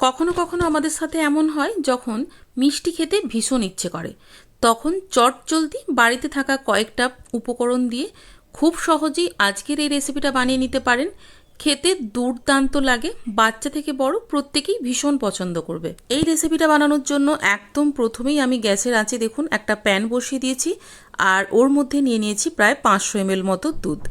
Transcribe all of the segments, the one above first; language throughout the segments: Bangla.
কখনো কখনো আমাদের সাথে এমন হয়, যখন মিষ্টি খেতে ভীষণ ইচ্ছে করে। তখন চট জলদি বাড়িতে থাকা কয়েকটা উপকরণ দিয়ে খুব সহজেই আজকের এই রেসিপিটা বানিয়ে নিতে পারেন। খেতে দুর্দান্ত লাগে, বাচ্চা থেকে বড় প্রত্যেকেই ভীষণ পছন্দ করবে। এই রেসিপিটা বানানোর জন্য একদম প্রথমেই আমি গ্যাসের আঁচে দেখুন একটা প্যান বসিয়ে দিয়েছি, আর ওর মধ্যে নিয়ে নিয়েছি প্রায় পাঁচশো এমএল মতো দুধ।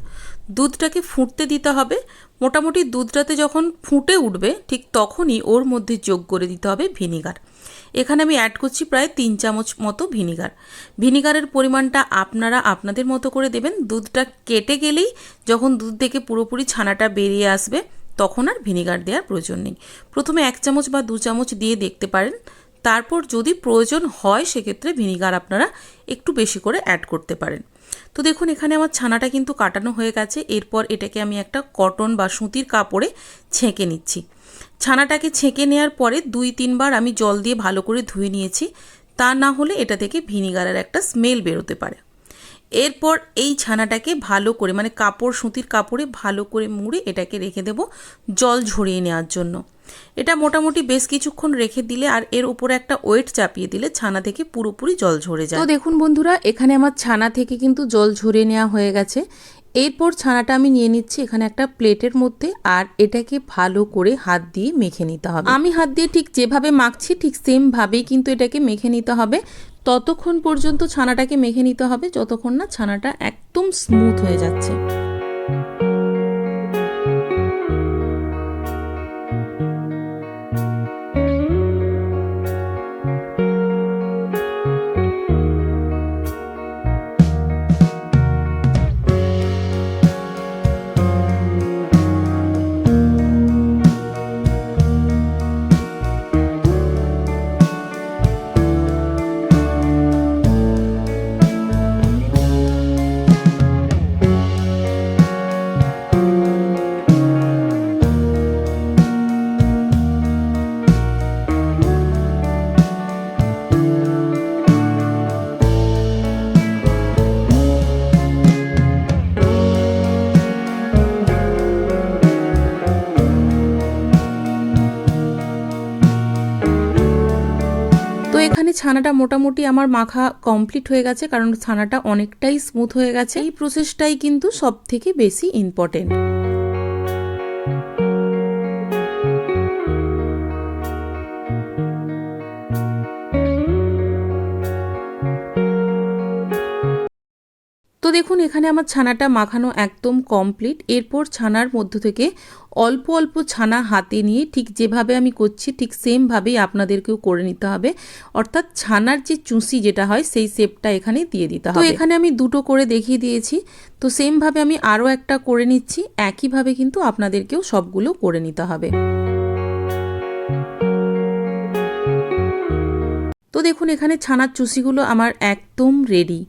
দুধটাকে ফুটতে দিতে হবে মোটামুটি দুধটাতে যখন ফুটে উঠবে, ঠিক তখনই ওর মধ্যে যোগ করে দিতে হবে ভিনিগার। এখানে আমি অ্যাড করছি প্রায় তিন চামচ মতো ভিনিগার। ভিনিগারের পরিমাণটা আপনারা আপনাদের মতো করে দেবেন। দুধটা কেটে গেলেই যখন দুধ থেকে পুরোপুরি ছানাটা বেরিয়ে আসবে, তখন আর ভিনিগার দেওয়ার প্রয়োজন নেই। প্রথমে এক চামচ বা দু চামচ দিয়ে দেখতে পারেন। তারপর যদি প্রয়োজন হয়, সেক্ষেত্রে ভিনিগার আপনারা একটু বেশি করে অ্যাড করতে পারেন। তো দেখুন, এখানে আমার ছানাটা কিন্তু কাটানো হয়ে গেছে। এরপর এটাকে আমি একটা কটন বা সুতির কাপড়ে ছেঁকে নিচ্ছি। ছানাটাকে ছেঁকে নেওয়ার পরে দুই, তিনবার আমি জল দিয়ে ভালো করে ধুয়ে নিয়েছি। তা না হলে এটা থেকে ভিনিগারের একটা স্মেল বেরোতে পারে। এরপর এই ছানাটাকে ভালো করে মানে কাপড়, সুতির কাপড়ে ভালো করে মুড়ে এটাকে রেখে দেব জল ঝরিয়ে নেওয়ার জন্য। এটা মোটামুটি বেশ কিছুক্ষণ রেখে দিলে আর এর উপরে একটা ওয়েট চাপিয়ে দিলে ছানা থেকে পুরোপুরি জল ঝরে যায়। তো দেখুন বন্ধুরা, এখানে আমার ছানা থেকে কিন্তু জল ঝরিয়ে নেওয়া হয়ে গেছে। এরপর ছানাটা আমি নিয়ে নিচ্ছি এখানে একটা প্লেটের মধ্যে আর এটাকে ভালো করে হাত দিয়ে মেখে নিতে হবে। আমি হাত দিয়ে ঠিক যেভাবে মাখছি ঠিক সেম ভাবেই কিন্তু এটাকে মেখে নিতে হবে। ততক্ষণ পর্যন্ত ছানাটাকে মেখে নিতে হবে, যতক্ষণ না ছানাটা একদম স্মুথ হয়ে যাচ্ছে। এখানে ছানাটা মোটামুটি আমার মাখা কমপ্লিট হয়ে গেছে, কারণ ছানাটা অনেকটাই স্মুথ হয়ে গেছে। এই প্রসেসটাই কিন্তু সব থেকে বেশি ইম্পর্টেন্ট দেখুন এখানে আমার ছানাটা মাখানো একদম কমপ্লিট এরপর ছানার মধ্য থেকে অল্প অল্প ছানা হাতে নিয়ে ঠিক যেভাবে আমি করছি ঠিক সেমভাবেই আপনাদেরকেও করে নিতে হবে। অর্থাৎ ছানার যে চুষি যেটা হয় সেই শেপটা এখানে দিয়ে দিতে হবে। তো এখানে আমি দুটো করে দেখিয়ে দিয়েছি। তো সেমভাবে আমি আরও একটা করে নিচ্ছি। একইভাবে কিন্তু আপনাদেরকেও সবগুলো করে নিতে হবে। তো দেখুন এখানে ছানার চুষিগুলো আমার একদম রেডি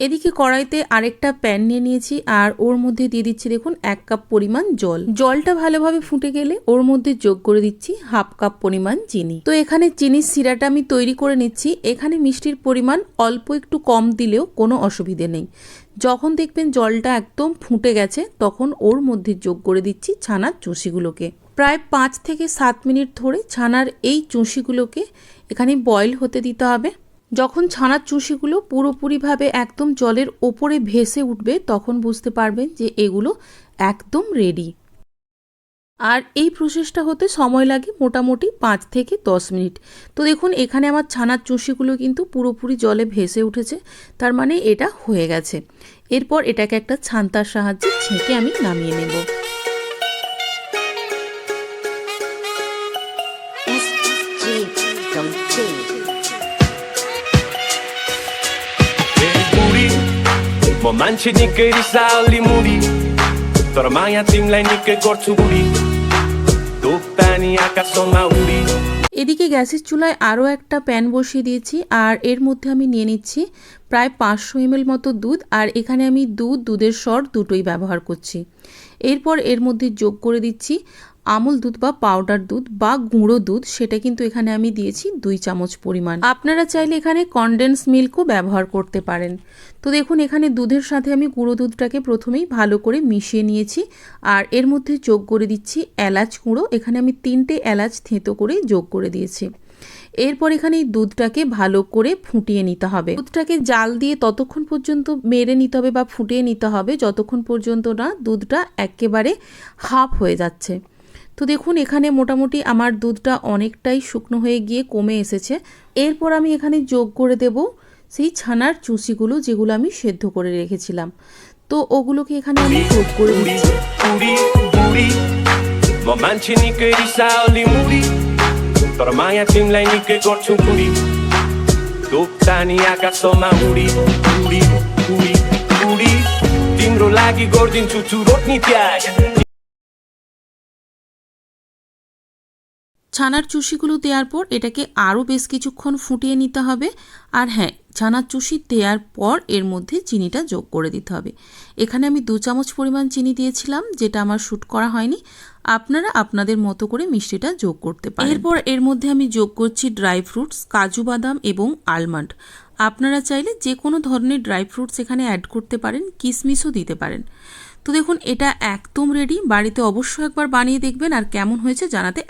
এদিকে কড়াইতে আরেকটা প্যান নিয়ে নিয়েছি আর ওর মধ্যে দিয়ে দিচ্ছি দেখুন এক কাপ পরিমাণ জল। জলটা ভালোভাবে ফুটে গেলে ওর মধ্যে যোগ করে দিচ্ছি হাফ কাপ পরিমাণ চিনি। তো এখানে চিনির সিরাটা আমি তৈরি করে নিচ্ছি। এখানে মিষ্টির পরিমাণ অল্প একটু কম দিলেও কোনো অসুবিধে নেই। যখন দেখবেন জলটা একদম ফুটে গেছে, তখন ওর মধ্যে যোগ করে দিচ্ছি ছানার চুষিগুলোকে। প্রায় পাঁচ থেকে সাত মিনিট ধরে ছানার এই চুষিগুলোকে এখানে বয়েল হতে দিতে হবে। যখন ছানার চুষিগুলো পুরোপুরিভাবে একদম জলের ওপরে ভেসে উঠবে, তখন বুঝতে পারবেন যে এগুলো একদম রেডি আর এই প্রসেসটা হতে সময় লাগে মোটামুটি পাঁচ থেকে দশ মিনিট। তো দেখুন, এখানে আমার ছানার চুষিগুলো কিন্তু পুরোপুরি জলে ভেসে উঠেছে, তার মানে এটা হয়ে গেছে। এরপর এটাকে একটা ছান্তার সাহায্যে ছেঁকে আমি নামিয়ে নেব। म मान्छे निकै रिसाली मुडी तर माया तिमीलाई निकै गर्छु बुढी धुप पानी आकाशमा उडी এদিকে গ্যাসের চুলায় আরও একটা প্যান বসিয়ে দিয়েছি, আর এর মধ্যে আমি নিয়ে নিচ্ছি প্রায় পাঁচশো এম মতো দুধ, আর এখানে আমি দুধ, দুধের সর দুটোই ব্যবহার করছি। এরপর এর মধ্যে যোগ করে দিচ্ছি আমুল দুধ বা পাউডার দুধ বা গুঁড়ো দুধ, সেটা কিন্তু এখানে আমি দিয়েছি দুই চামচ পরিমাণ। আপনারা চাইলে এখানে কনডেন্স মিল্কও ব্যবহার করতে পারেন। তো দেখুন, এখানে দুধের সাথে আমি গুঁড়ো দুধটাকে প্রথমেই ভালো করে মিশিয়ে নিয়েছি, আর এর মধ্যে যোগ করে দিচ্ছি এলাচ গুঁড়ো। এখানে আমি তিনটে এলাচ থেঁতো করে যোগ করে দিয়েছি। এরপর এখানে দুধটাকে ভালো করে ফুটিয়ে নিতে হবে দুধটাকে জাল দিয়ে ততক্ষণ পর্যন্ত মেরে নিতে হবে বা ফুটিয়ে নিতে হবে যতক্ষণ পর্যন্ত না দুধটা একেবারে হাফ হয়ে যাচ্ছে তো দেখুন এখানে মোটামুটি আমার দুধটা অনেকটাই শুকনো হয়ে গিয়ে কমে এসেছে এরপর আমি এখানে যোগ করে দেব সেই ছানার চুষিগুলো যেগুলো আমি সেদ্ধ করে রেখেছিলাম তো ওগুলোকে এখানে আমি যোগ করে দিচ্ছি तर माया तिमीलाई निकै गर्छु पुरी दोप्तानी आकाशमा उडी उडी उडी उडी तिम्रो लागि गरिदिन्छु छु रोट्नी त्याग ছানার চুষিগুলো দেওয়ার পর এটাকে আরও বেশ কিছুক্ষণ ফুটিয়ে নিতে হবে। আর হ্যাঁ ছানার চুষি দেওয়ার পর এর মধ্যে চিনিটা যোগ করে দিতে হবে। এখানে আমি দু চামচ পরিমাণ চিনি দিয়েছিলাম, যেটা আমার শ্যুট করা হয়নি। আপনারা আপনাদের মতো করে মিষ্টিটা যোগ করতে পারেন। এরপর এর মধ্যে আমি যোগ করছি ড্রাই ফ্রুটস, কাজু বাদাম এবং আলমন্ড। আপনারা চাইলে যে কোনো ধরনের ড্রাই ফ্রুটস এখানে অ্যাড করতে পারেন কিশমিশও দিতে পারেন। তো দেখুন, এটা একদম রেডি। বাড়িতে অবশ্যই একবার বানিয়ে দেখবেন আর কেমন হয়েছে জানাতে